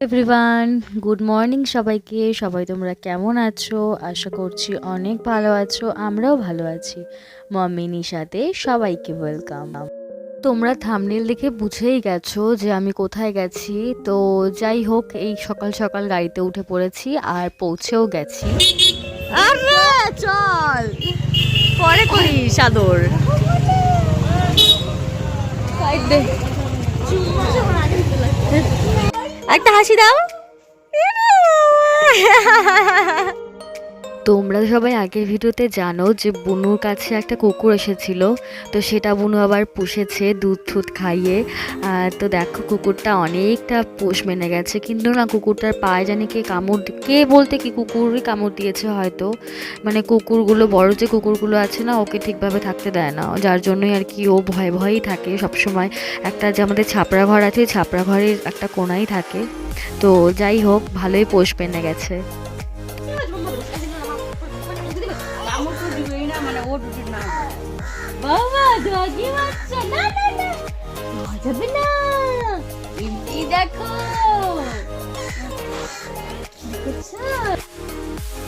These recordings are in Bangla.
এভরিওয়ান, গুড মর্নিং সবাইকে। সবাই তোমরা কেমন আছো? আশা করছি অনেক ভালো আছো, আমরাও ভালো আছি। মম্মি সাথে সবাইকে ওয়েলকাম। তোমরা থামনেল দেখে বুঝেই গেছো যে আমি কোথায় গেছি। তো যাই হোক, এই সকাল সকাল গাড়িতে উঠে পড়েছি আর পৌঁছেও গেছি। চল! পরে করিস আদর একটা হাসি দাও। তোমরা সবাই আগের ভিডিওতে জানো যে বুনুর কাছে একটা কুকুর এসেছিল। তো সেটা বুনু আবার পুষেছে দুধ টুধ খাইয়ে। তো দেখো কুকুরটা অনেকটা পোষ মেনে গেছে। কিন্তু না, কুকুরটার পায়ে জানি কে কামড় কে বলতে কি কুকুরই কামড় দিয়েছে হয়তো। মানে কুকুরগুলো, বড় যে কুকুরগুলো আছে না, ওকে ঠিকভাবে থাকতে দেয় না। যার জন্যই আর কি ও ভয়ে ভয়েই থাকে সবসময়। একটা যে আমাদের ছাপড়া ঘর আছে ছাপড়া ঘরের একটা কোনাই থাকে। তো যাই হোক, ভালোই পোষ মেনে গেছে। ডগি যাবে না দেখো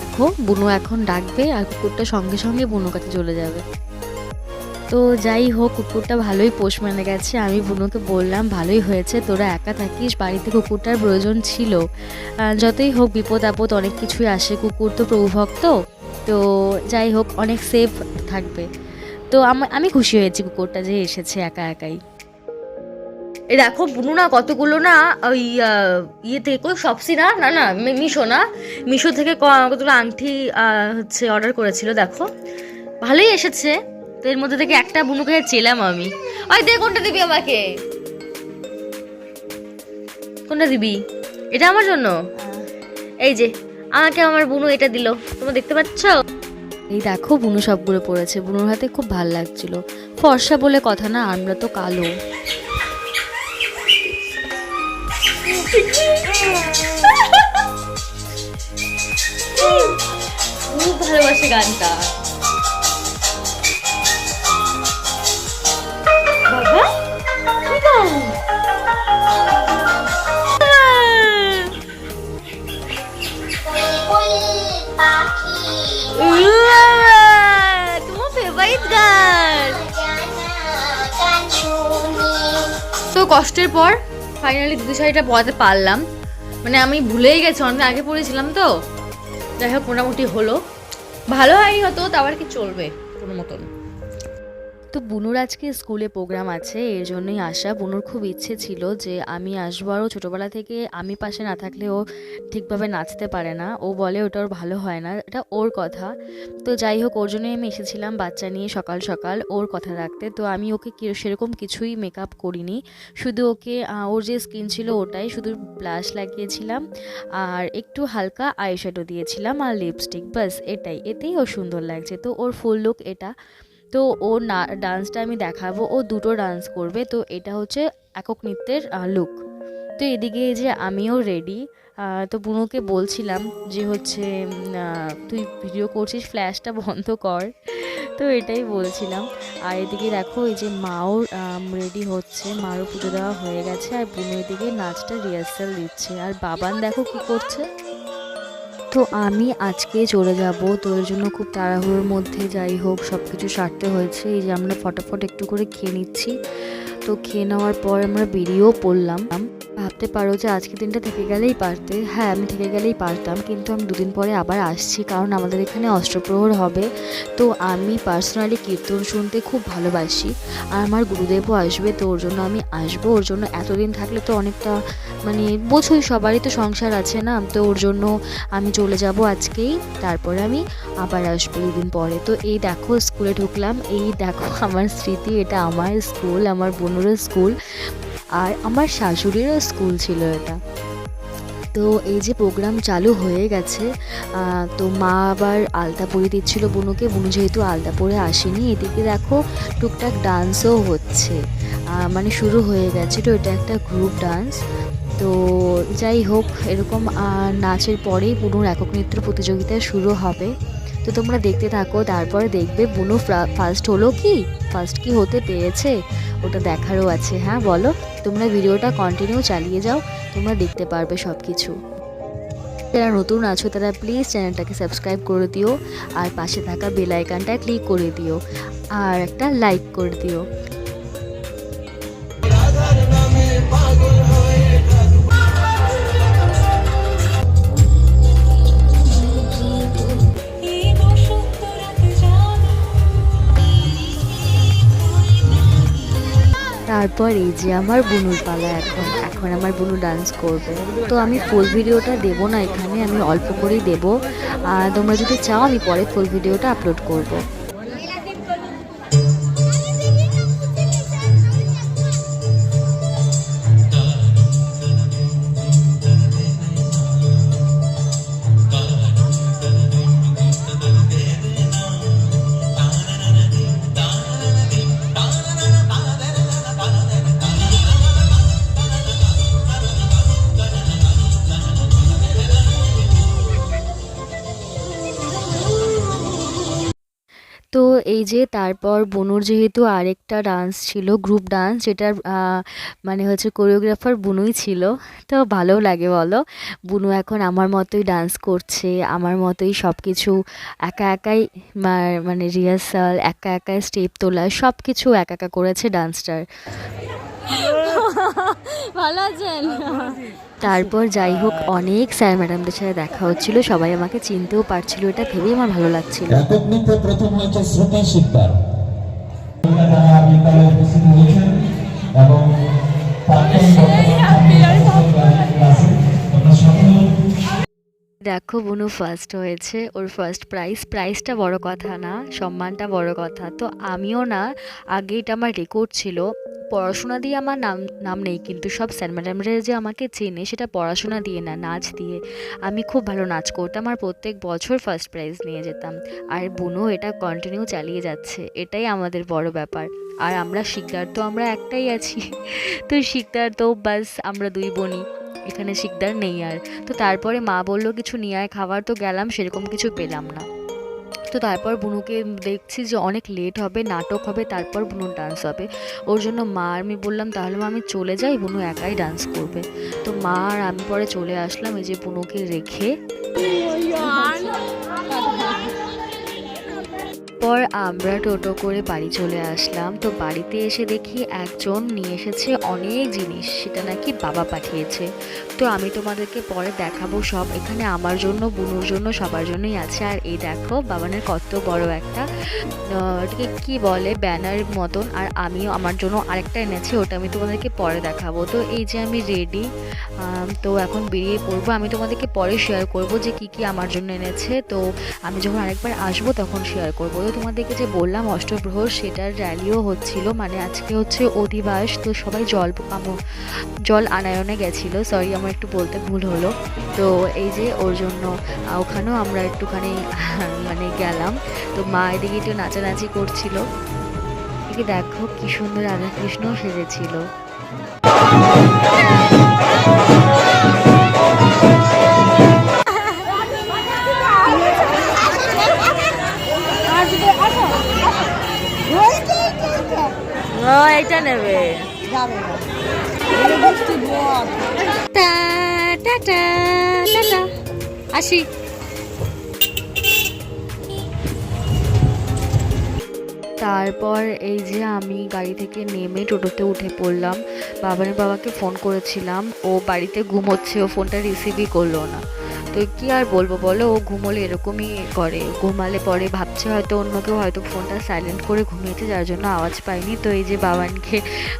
দেখো বুনু এখন ডাকবে আর কুকুরটা সঙ্গে সঙ্গে বুনু কাছে চলে যাবে। তো যাই হোক, কুকুরটা ভালোই পোষ মেনে গেছে। আমি বুনুকে বললাম, ভালোই হয়েছে, তোরা একা থাকিস, বাড়িতে কুকুরটার প্রয়োজন ছিল। যতই হোক, বিপদ আপদ অনেক কিছুই আসে। কুকুর তো প্রভুভক্ত তো যাই হোক, অনেক সেফ থাকবে। তো আম- আমি খুশি হয়েছি কুকুরটা যে এসেছে একা একাই। দেখো বুনু না কতগুলো না ওই ইয়ে থেকে কই সবসি না না না মিশো না মিশো থেকে ক- কতগুলো আংটি হচ্ছে অর্ডার করেছিল দেখো। ভালোই এসেছে তো এর মধ্যে থেকে একটা বুনুকে চেলাম আমি। ওই দে কোনটা দিবি আমাকে? কোনটা দিবি? এটা আমার জন্য? এই যে আমাকে আমার বুনু এটা দিল। তোমরা দেখতে পাচ্ছ? এই দেখো বুনু সবগুলো পড়েছে। বুনুর হাতে খুব ভালো লাগছিল। ফর্সা বলে কথা না, আমরা তো কালো। ভালোবাসে গানটা। কষ্টের পর ফাইনালি দুধ শাড়িটা পরাতে পারলাম। মানে আমি ভুলেই গেছি অনেক আগে পড়েছিলাম তো। যাই হোক, মোটামুটি হলো। ভালো হয়নি হতো তো আবার কি চলবে, কোনো মতন। তো বুনুর আজকে স্কুলে প্রোগ্রাম আছে, এর জন্যই আসা বুনুর খুব ইচ্ছে ছিল যে আমি আসব, আরও ছোটোবেলা থেকে আমি পাশে না থাকলে ও ঠিকভাবে নাচতে পারে না। ও বলে ওটা ওর ভালো হয় না, এটা ওর কথা। তো যাই হোক, ওর জন্যই আমি এসেছিলাম বাচ্চা নিয়ে সকাল সকাল ওর কথা রাখতে। তো আমি ওকে সেরকম কিছুই মেকআপ করিনি। শুধু ওকে ওর যে স্কিন ছিল ওটাই শুধু ব্লাশ লাগিয়েছিলাম আর একটু হালকা আইশ্যাডো দিয়েছিলাম আর লিপস্টিক বাস এটাই। এতেই ও সুন্দর লাগছে। তো ওর ফুল লুক এটা। তো ও না ডান্সটা আমি দেখাবো। ও দুটো ডান্স করবে, তো এটা হচ্ছে একক নৃত্যের লুক তো এদিকে যে আমিও রেডি তো বুনুকে বলছিলাম যে হচ্ছে তুই ভিডিও করছিস ফ্ল্যাশটা বন্ধ কর। তো এটাই বলছিলাম। আর এদিকে দেখো, এই যে মাও রেডি হচ্ছে, মারও পুজো দেওয়া হয়ে গেছে। আর বুনু এদিকে নাচটা রিহার্সাল দিচ্ছে। আর বাবান দেখো কি করছে? তো আমি আজকে চলে যাব। তো এর জন্য খুব তাড়াহুড়োর মধ্যে যাই হোক সব কিছু সারতে হয়েছে। এই যে আমরা ফটাফট একটু করে খেয়ে নিচ্ছি। তো খেয়ে নেওয়ার পর আমরা বেরিয়েও পড়লাম। ভাবতে পারো যে আজকে দিনটা থেকে গেলেই পারতে। হ্যাঁ আমি থেকে গেলেই পারতাম, কিন্তু আমি দুদিন পরে আবার আসছি, কারণ আমাদের এখানে অষ্টপ্রহর হবে। তো আমি পার্সোনালি কীর্তন শুনতে খুব ভালোবাসি। আর আমার গুরুদেবও আসবে, তো ওর জন্য আমি আসব। ওর জন্য এতদিন থাকলে তো অনেকটা মানে বোঝোই সবারই তো সংসার আছে না, তো ওর জন্য আমি চলে যাব আজকেই, তারপরে আমি আবার আসব দুদিন পরে। তো এই দেখো, স্কুলে ঢুকলাম। এই দেখো, আমার স্মৃতি, এটা আমার স্কুল, আমার বোনেরও স্কুল। আর আমার শাশুড়িরও স্কুল ছিল এটা। তো এই যে প্রোগ্রাম চালু হয়ে গেছে তো মা আবার আলতা পরিয়ে দিচ্ছিল বুনুকে, বুনু যেহেতু আলতা পরে আসেনি, এদিকে দেখো টুকটাক ডান্সও হচ্ছে। মানে শুরু হয়ে গেছে তো এটা একটা গ্রুপ ডান্স তো যাই হোক, এরকম নাচের পরেই বুনুর একক নৃত্য প্রতিযোগিতা শুরু হবে। তো তোমরা দেখতে থাকো, তারপরে দেখবে বুনু ফার্স্ট হলো কি? ফার্স্ট কি হতে পেরেছে? ওটা দেখারও আছে হ্যাঁ বলো? তোমরা ভিডিওটা কন্টিনিউ চালিয়ে যাও, তোমরা দেখতে পারবে সব কিছু যারা নতুন আছো, তারা প্লিজ চ্যানেলটাকে সাবস্ক্রাইব করে দিও, আর পাশে থাকা বেল আইকনটা ক্লিক করে দিও, আর একটা লাইক করে দিও। তারপর এই যে আমার বুনুর পালা এখন এখন আমার বুনু ডান্স করবে তো আমি ফুল ভিডিওটা দেব না এখানে, আমি অল্প করেই দেবো আর তোমরা যদি চাও, আমি পরে ফুল ভিডিওটা আপলোড করব। যে তারপর বনুর যেহেতু আরেকটা ডান্স ছিল গ্রুপ ডান্স যেটার মানে হচ্ছে কোরিওগ্রাফার বুনুই ছিল, তো ভালো লাগে বলো। বুনু এখন আমার মতোই ডান্স করছে, আমার মতোই সব কিছু একা একাই মানে রিহার্সাল একা একাই স্টেপ তোলা সব কিছু একা একা করেছে ডান্সটার ভালো আছেন? তারপর যাই হোক অনেক স্যার ম্যাডামদের সাথে দেখা হচ্ছিল। সবাই আমাকে চিনতেও পারছিল এটা ভেবেই আমার ভালো লাগছিল। একক নৃত্যে প্রথম হয়েছে শ্রুতি শিকদার। উপস্থিত হয়েছেন এবং দেখো বুনু ফার্স্ট হয়েছে। ওর ফার্স্ট প্রাইজ প্রাইজটা বড় কথা না সম্মানটা বড় কথা। তো আমিও না আগে এটা আমার রেকর্ড ছিল। পড়াশোনা দিয়ে আমার নাম নাম নেই, কিন্তু সব স্যার ম্যাডামরা যে আমাকে চেনে সেটা পড়াশোনা দিয়ে না, নাচ দিয়ে। আমি খুব ভালো নাচ করতাম আর প্রত্যেক বছর ফার্স্ট প্রাইজ নিয়ে যেতাম। আর বুনু এটা কন্টিনিউ চালিয়ে যাচ্ছে, এটাই আমাদের বড় ব্যাপার। আর আমরা শিকদার তো আমরা একটাই আছি, তো শিকদার তো বাস আমরা দুই বোনই, এখানে শিকদার নেই আর। তো তারপরে মা বলল, কিছু নিয়ে আয়, খাবার তো গেলাম, সেরকম কিছু পেলাম না। তো তারপর বুনুকে দেখছি যে অনেক লেট হবে, নাটক হবে, তারপর বুনুর ডান্স হবে। ওর জন্য মা আর আমি বললাম, তাহলে মা, আমি চলে যাই, বুনু একাই ডান্স করবে। তো মা আর আমি পরে চলে আসলাম, এই যে বুনুকে রেখে। পর আমরা টোটো করে বাড়ি চলে আসলাম। তো বাড়িতে এসে দেখি একজন নিয়ে এসেছে অনেক জিনিস, সেটা নাকি বাবা পাঠিয়েছে। তো আমি তোমাদেরকে পরে দেখাবো সব। এখানে আমার জন্য, বুনুর জন্য, সবার জন্যই আছে। আর এই দেখো, বাবানের কত বড় একটা এটাকে কি বলে, ব্যানার মতন। আর আমিও আমার জন্য আরেকটা এনেছি, ওটা আমি তোমাদেরকে পরে দেখাবো। তো এই যে আমি রেডি তো এখন বেরিয়ে পড়ব। আমি তোমাদেরকে পরে শেয়ার করব যে কি কি আমার জন্য এনেছে। তো আমি যখন আরেকবার আসব, তখন শেয়ার করব। তোমাদেরকে যে বললাম, অষ্টপ্রহর সেটার র্যালিও হচ্ছিল মানে আজকে হচ্ছে অধিবাস, তো সবাই জল জল আনায়নে গেছিল। সরি আমার একটু বলতে ভুল হলো। তো এই যে ওর জন্য ওখানেও আমরা একটুখানি মানে গেলাম। তো মা এদিকে একটু নাচানাচি করছিল। এদিকে দেখো কি সুন্দর রাধাকৃষ্ণ সেজেছিল। এটা নেবে। আসি। তারপর এই যে আমি গাড়ি থেকে নেমে টোটোতে উঠে পড়লাম, বাবানের বাবাকে ফোন করেছিলাম, ও বাড়িতে ঘুমোচ্ছে, ও ফোনটা রিসিভই করল না। তো কি আর বলব বলো, ও ঘুমোলে এরকমই করে। ঘুমালে পরে ভাবছে হয়তো অন্য কেউ হয়তো ফোনটা সাইলেন্ট করে ঘুমিয়েছে, যার জন্য আওয়াজ পাইনি। তো এই যে বাবানকে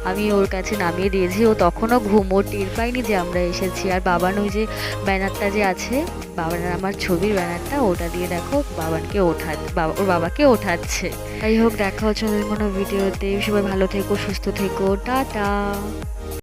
আমি ওর কাছে নামিয়ে দিয়েছি, ও তখনও ঘুম টের পাইনি যে আমরা এসেছি। আর বাবান ওই যে ব্যানারটা যে আছে, বাবানের আমার ছবির ব্যানারটা, ওটা দিয়ে দেখো বাবানকে ওঠা, বাবা, ওর বাবাকে ওঠাচ্ছে। যাই হোক, দেখা হচ্ছে কোনো ভিডিওতে সবাই ভালো থেকো, সুস্থ থেকো, টাটা।